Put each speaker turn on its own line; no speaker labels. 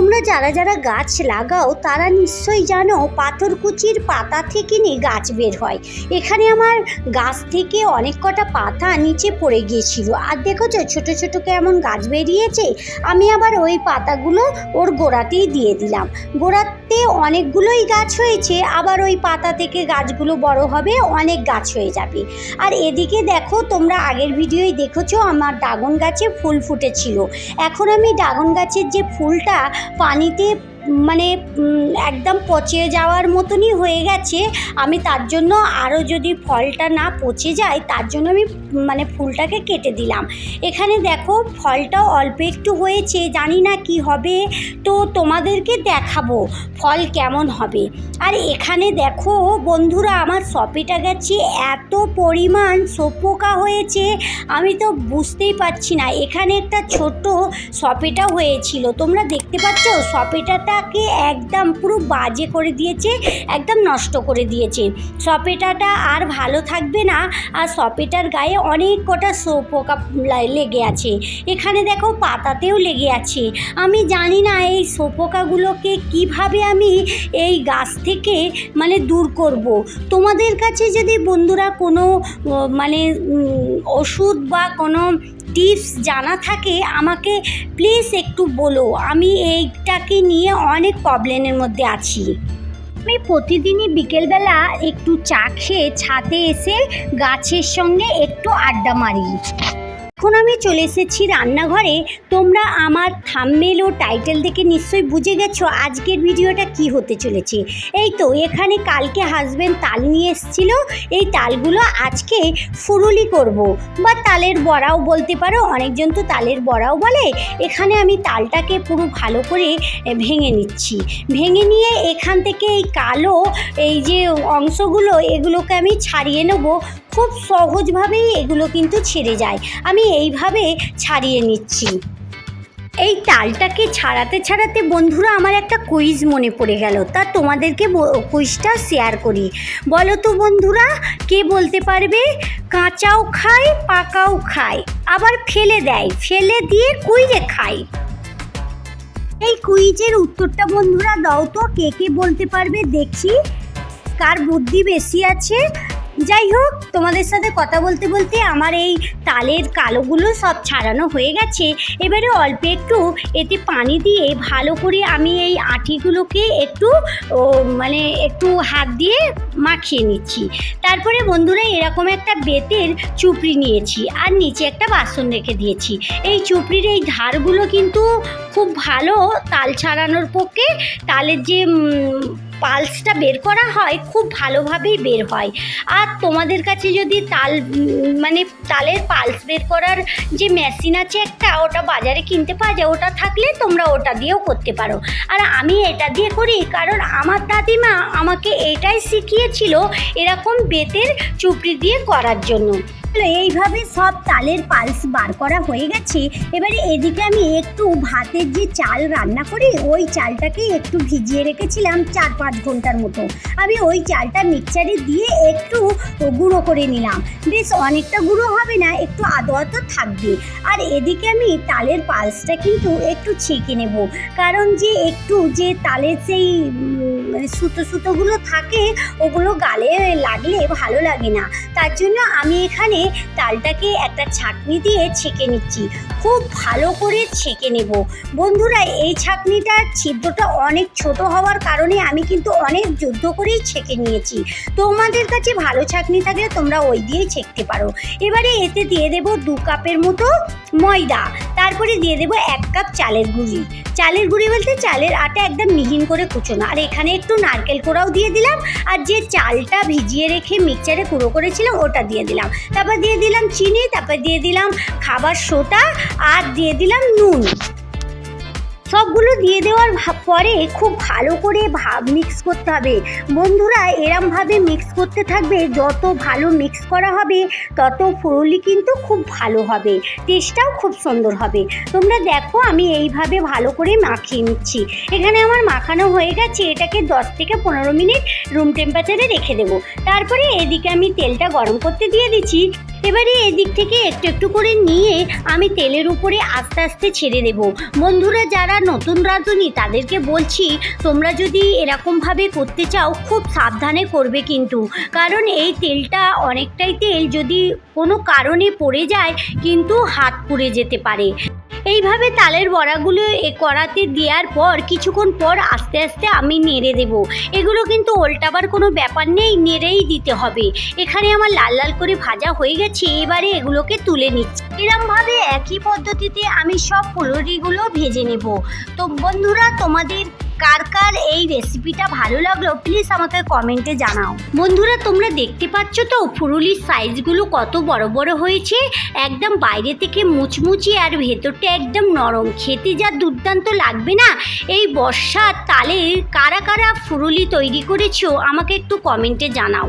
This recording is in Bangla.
তোমরা যারা যারা গাছ লাগাও, তারা নিশ্চয়ই জানো পাথরকুচির পাতা থেকে নিয়ে গাছ বের হয়। এখানে আমার গাছ থেকে অনেক কটা পাতা নিচে পড়ে গিয়েছিল। আর দেখেছ, ছোটো ছোটো কেমন গাছ বেরিয়েছে? আমি আবার ওই পাতাগুলো ওর গোড়াতেই দিয়ে দিলাম। গোড়াতে অনেকগুলোই গাছ হয়েছে, আবার ওই পাতা থেকে গাছগুলো বড় হবে, অনেক গাছ হয়ে যাবে। আর এদিকে দেখো, তোমরা আগের ভিডিওই দেখেছ, আমার ড্রাগন গাছে ফুল ফুটেছিল। এখন আমি ড্রাগন গাছের যে ফুলটা পানিতে মানে একদম পচে যাওয়ার মতনই হয়ে গেছে। আমি তার জন্য আরও যদি ফলটা না পচে যায়, তার জন্য আমি মানে ফুলটাকে কেটে দিলাম। এখানে দেখো, ফলটাও অল্প একটু হয়েছে, জানি না কি হবে। তো তোমাদেরকে দেখাবো ফল কেমন হবে। আর এখানে দেখো, বন্ধুরা, আমার সপেটা গেছে, এত পরিমাণ সোপোকা হয়েছে, আমি তো বুঝতেই পারছি না। এখানে একটা ছোট সপেটা হয়েছিল, তোমরা দেখতে পাচ্ছ? সপেটাটাকে একদম পুরো বাজে করে দিয়েছে, একদম নষ্ট করে দিয়েছে। সপেটাটা আর ভালো থাকবে না, আর সপেটার গায়ে অনেক কটা পোকা লেগে আছে। এখানে দেখো পাতাতেও লেগে আছে। আমি জানি না এই সোপোকাগুলোকে কীভাবে আমি এই গাছ থেকে মানে দূর করব। তোমাদের কাছে যদি বন্ধুরা কোনো মানে ওষুধ বা কোনো টিপস জানা থাকে, আমাকে প্লিজ একটু বলো। আমি এইটাকে নিয়ে অনেক প্রবলেমের মধ্যে আছি। আমি প্রতিদিনই বিকেলবেলা একটু চা খেয়ে ছাদে এসে গাছের সঙ্গে একটু আড্ডা মারি। এখন আমি চলে এসেছি রান্নাঘরে। তোমরা আমার থাম্মেল ও টাইটেল দেখে নিশ্চয়ই বুঝে গেছো আজকের ভিডিওটা কি হতে চলেছে। এই তো, এখানে কালকে হাজবেন্ড তাল নিয়ে এসেছিল। এই তালগুলো আজকে ফুরুলি করব। বা তালের বড়াও বলতে পারো, অনেকজন তো তালের বড়াও বলে। এখানে আমি তালটাকে পুরো ভালো করে ভেঙে নিচ্ছি। ভেঙে নিয়ে এখান থেকে এই কালো এই যে অংশগুলো, এগুলোকে আমি ছাড়িয়ে নেব। খুব সহজভাবেই এগুলো কিন্তু ছেড়ে যায়। আমি এইভাবে ছাড়িয়ে নিচ্ছি। এই তালটাকে ছাড়াতে ছাড়াতে বন্ধুরা আমার একটা কুইজ মনে পড়ে গেল। তা তোমাদেরকে কুইজটা শেয়ার করি। বলো তো বন্ধুরা, কে বলতে পারবে? কাঁচাও খায়, পাকাও খায়। আবার ফেলে দেয়। ফেলে দিয়ে কুইজে খায়। এই কুইজের উত্তরটা বন্ধুরা দাও তো, কে কে বলতে পারবে দেখি। কার বুদ্ধি বেশি আছে? যাই হোক তোমাদের সাথে কথা বলতে বলতে আমার এই তালের কালোগুলো সব ছাড়ানো হয়ে গেছে। এবারে অল্প একটু এতে পানি দিয়ে ভালো করে আমি এই আঁটিগুলোকে একটু মানে একটু হাত দিয়ে মাখিয়ে নিচ্ছি। তারপরে বন্ধুরা এরকম একটা বেতের চুপড়ি নিয়েছি আর নিচে একটা বাসন রেখে দিয়েছি। এই চুপড়ির এই ধারগুলো কিন্তু খুব ভালো তাল ছাড়ানোর পক্ষে তালের যে পালসটা বের করা হয়, খুব ভালোভাবেই বের হয়। আর তোমাদের কাছে যদি তাল মানে তালের পালস বের করার যে মেশিন আছে একটা, ওটা বাজারে কিনতে পাওয়া যায়, ওটা থাকলে তোমরা ওটা দিয়েও করতে পারো। আর আমি এটা দিয়ে করি কারণ আমার দাদিমা আমাকে এটাই শিখিয়েছিল এরকম বেতের চুপড়ি দিয়ে করার জন্য। এইভাবে সব তালের পালস বার করা হয়ে গেছে। এবারে এদিকে আমি একটু ভাতের যে চাল রান্না করি, ওই চালটাকে একটু ভিজিয়ে রেখেছিলাম চার পাঁচ ঘণ্টার মতো। আমি ওই চালটা মিক্সারে দিয়ে একটু গুঁড়ো করে নিলাম। বেশ অনেকটা গুঁড়ো হবে না, একটু আদো আদো থাকবে। আর এদিকে আমি তালের পালসটা কিন্তু একটু ছেঁকে নেব। কারণ যে একটু যে তালের সেই মানে সুতো সুতোগুলো থাকে, ওগুলো গালে লাগলে ভালো লাগে না। তার জন্য আমি এখানে তালটাকে একটা ছাঁকনি দিয়ে ছেঁকে নিচ্ছি। খুব ভালো করে ছেঁকে নেব। বন্ধুরা, এই ছাঁকনিটার ছিদ্রটা অনেক ছোট হওয়ার কারণে আমি কিন্তু অনেক যুদ্ধ করেই ছেঁকে নিয়েছি। তোমাদের কাছে ভালো ছাঁকনি থাকলে তোমরা ওই দিয়েই ছেঁকতে পারো। এবারে এতে দিয়ে দেব দু কাপের মতো ময়দা। তারপরে দিয়ে দেবো এক কাপ চালের গুঁড়ি। চালের গুঁড়ি বলতে চালের আটা একদম মিহিন করে কুচোনো। আর এখানে একটু নারকেল কোড়াও দিয়ে দিলাম। আর যে চালটা ভিজিয়ে রেখে মিক্সারে কুড়ো করেছিলাম, ওটা দিয়ে দিলাম। তারপর দিয়ে দিলাম চিনি, তারপর দিয়ে দিলাম খাবার সোটা আর দিয়ে দিলাম নুন। সবগুলো দিয়ে দেওয়ার পরে খুব ভালো করে ভাব মিক্স করতে হবে। বন্ধুরা এরমভাবে মিক্স করতে থাকবে, যত ভালো মিক্স করা হবে, তত ফুরুলি কিন্তু খুব ভালো হবে। টেস্টটাও খুব সুন্দর হবে। তোমরা দেখো, আমি এইভাবে ভালো করে মাখিয়ে নিচ্ছি। এখানে আমার মাখানো হয়ে গেছে, এটাকে দশ থেকে পনেরো মিনিট রুম টেম্পারেচারে রেখে দেবো। তারপরে এদিকে আমি তেলটা গরম করতে দিয়ে দিচ্ছি। এবারে এদিক থেকে একটু একটু করে নিয়ে আমি তেলের উপরে আস্তে আস্তে ছেড়ে দেব। বন্ধুরা, যারা নতুন রাঁধুনি, তাদেরকে বলছি, তোমরা যদি এরকমভাবে করতে চাও, খুব সাবধানে করবে কিন্তু। কারণ এই তেলটা অনেকটাই তেল যদি কোনো কারণে পড়ে যায়, কিন্তু হাত পুড়ে যেতে পারে। এইভাবে তালের বড়াগুলো এ কড়াতে দেওয়ার পর কিছুক্ষণ পর আস্তে আস্তে আমি নেড়ে দেব। এগুলো কিন্তু ওল্টাবার কোনো ব্যাপার নেই, নেড়েই দিতে হবে। এখানে আমার লাল লাল করে ভাজা হয়ে গেছে, এবারে এগুলোকে তুলে নিচ্ছি। এরমভাবে একই পদ্ধতিতে আমি সব ফুলরিগুলো ভেজে নেব। তো বন্ধুরা, তোমাদের কার কার এই রেসিপিটা ভালো লাগল প্লিজ আমাকে কমেন্টে জানাও। বন্ধুরা, তোমরা দেখতে পাচ্ছ তো ফুরুলির সাইজগুলো কত বড় বড় হয়েছে? একদম বাইরে থেকে মুচমুচি আর ভেতরটা একদম নরম। খেতে যা দুর্দান্ত লাগবে না? এই বর্ষার তালে কারা কারা ফুরুলি তৈরি করেছ, আমাকে একটু কমেন্টে জানাও।